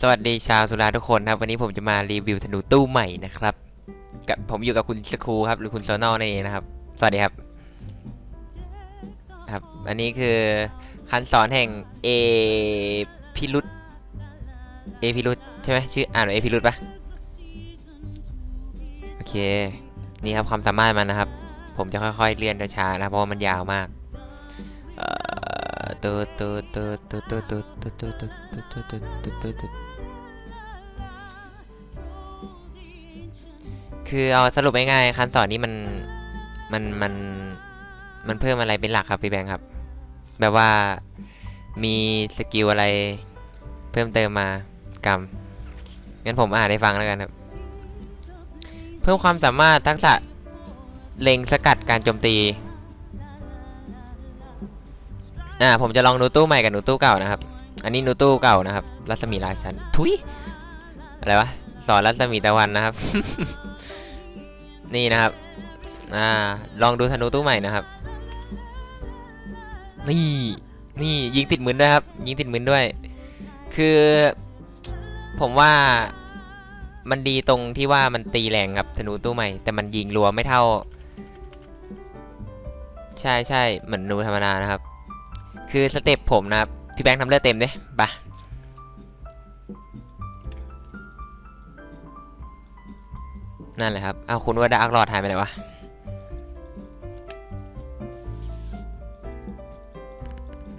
สวัสดีชาวสุราทุกคนครับ วันนี้ผมจะมารีวิวธนูตู้ใหม่นะครับ กับผมอยู่กับคุณสครูครับ หรือคุณโซนอลนั่นเองนะครับ สวัสดีครับ ครับ อันนี้คือคันสอนแห่งเอพิรุตเอพิรุตใช่ไหมชื่ออ่านว่าเอพิรุตปะโอเค นี่ครับความสามารถมันนะครับ ผมจะค่อยๆเลื่อนช้าๆนะเพราะว่ามันยาวมาก ตูดตูดตูดตูดตูดตูดตูดตูดตูดตูดตูดตูดตูดตูดตูดคือเอาสรุปง่ายๆคันสอนนี้มันมันมันมันเพิ่มอะไรเป็นหลักครับพี่แบงค์ครับ แบบว่ามีสกิลอะไรเพิ่มเติมมากรรมงั้นผมอ่านให้ฟังแล้วกันครับ เพิ่มความสามารถทักษะเล็งสกัดการโจมตี อ่าผมจะลองนูตู้ใหม่กับนูตู้เก่านะครับ อันนี้นูตู้เก่านะครับ รัศมีราชันทุยอะไรวะสอนรัศมีตะวันนะครับ นี่นะครับ อ่า ลองดูธนูตู้ใหม่นะครับ นี่ นี่ยิงติดมืนด้วยครับ ยิงติดมืนด้วย คือ ผมว่ามันดีตรงที่ว่ามันตีแรงกับธนูตู้ใหม่ แต่มันยิงรัวไม่เท่า ใช่ใช่เหมือนนูธรรมดานะครับ คือสเต็ปผมนะครับ พี่แบงค์ทำเลือดเต็มดิไปนั่นแหละครับ เอาคุณว่าดาร์กรอดหายไปไหนวะ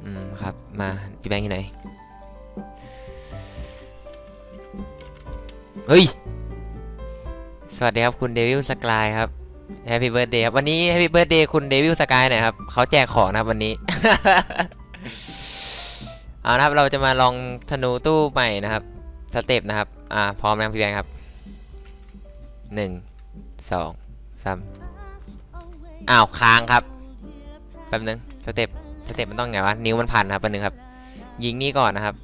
อืมครับ มาพี่แบงค์อยู่ไหน เฮ้ย สวัสดีครับคุณเดวิลสกายครับแฮปปี้เบิร์ดเดย์ครับ วันนี้แฮปปี้เบิร์ดเดย์คุณเดวิลสกายหน่อยครับ เขาแจกของนะครับวันนี้ เอานะครับเราจะมาลองธนูตู้ใหม่นะครับสเต็ปนะครับอ่าพร้อมยังพี่แบงค์ครับหนึ่งสองสามอ้าวค้างครับแป๊บนึงสเต็ปสเต็ปมันต้องไงวะนิ้วมันพันครับแป๊บนึงครับ ยิงนี่ก่อนนะครับ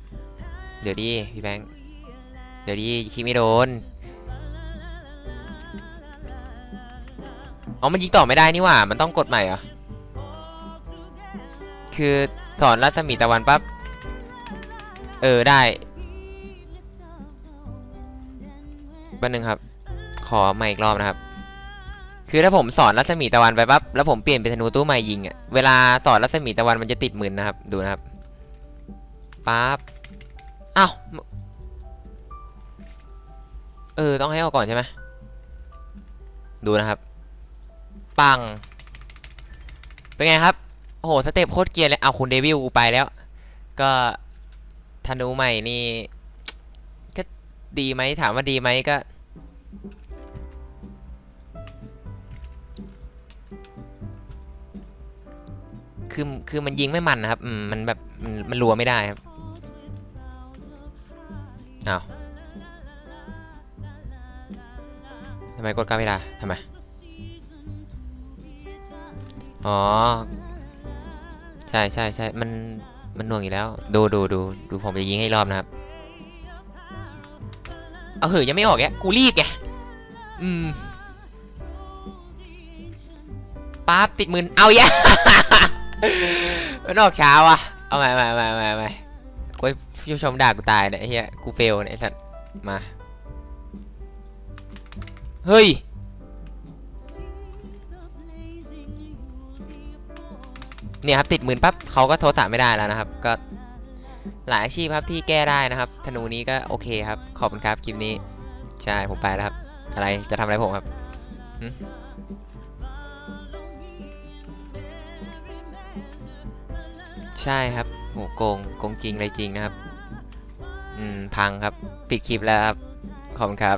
เดี๋ยวดีพี่แบงค์เดี๋ยวดีคิดไม่โดนอ๋อมันยิงต่อไม่ได้นี่หว่า มันต้องกดใหม่เหรอ คือสอนรัศมีตะวันปั๊บ เออได้แป๊บนึงครับ ขอใหม่อีกรอบนะครับ คือถ้าผมสอนรัศมีตะวันไปปั๊บ แล้วผมเปลี่ยนเป็นธนูตู้ใหม่ยิงอะ่ะเวลาสอนรัศมีตะวันมันจะติดหมื่นนะครับ ดูนะครับ ปั๊บ อ้าว เออ ต้องให้เอาก่อนใช่ไหมดูนะครับ ปัง เป็นไงครับ โอ้โห สเต็ปโคตรเกียร์เลย เอาคุณเดวิลกูไปแล้ว ก็ธนูใหม่นี่ ก็ดีไหมถามว่าดีไหมก็ คือคือมันยิงไม่มันนะครับ มันแบบมันมันรัวไม่ได้ครับอ้าวทำไมกดกล้าไม่ได้ทำไม อ๋อ ช่ใช่ใช่มัน มันหน่วงอยู่แล้ว ดูดูดูดูผมจะยิงให้รอบนะครับ เอาเหอะยังไม่ออกแกกูรีบแกอืมปั๊บติดมือเอาแย่มันออกช้าว่ะ เอาใหม่ใหม่ใหม่ใหม่ใหม่กูผู้ชมด่ากูตายเนี่ยเฮียกูเฟลเนี่ยไอ้สัตว์มา เฮ้ย เนี่ยครับติดหมื่นปั๊บเขาก็โทรศัพท์ไม่ได้แล้วนะครับ ก็หลายอาชีพครับที่แก้ได้นะครับ ธนูนี้ก็โอเคครับ ขอบคุณครับคลิปนี้ ใช่ผมไปแล้วครับ อะไรจะทำอะไรผมครับใช่ครับโหโกงโกงจริงเลยจริงนะครับ อืม พังครับ ปิดคลิปแล้วครับ ขอบคุณครับ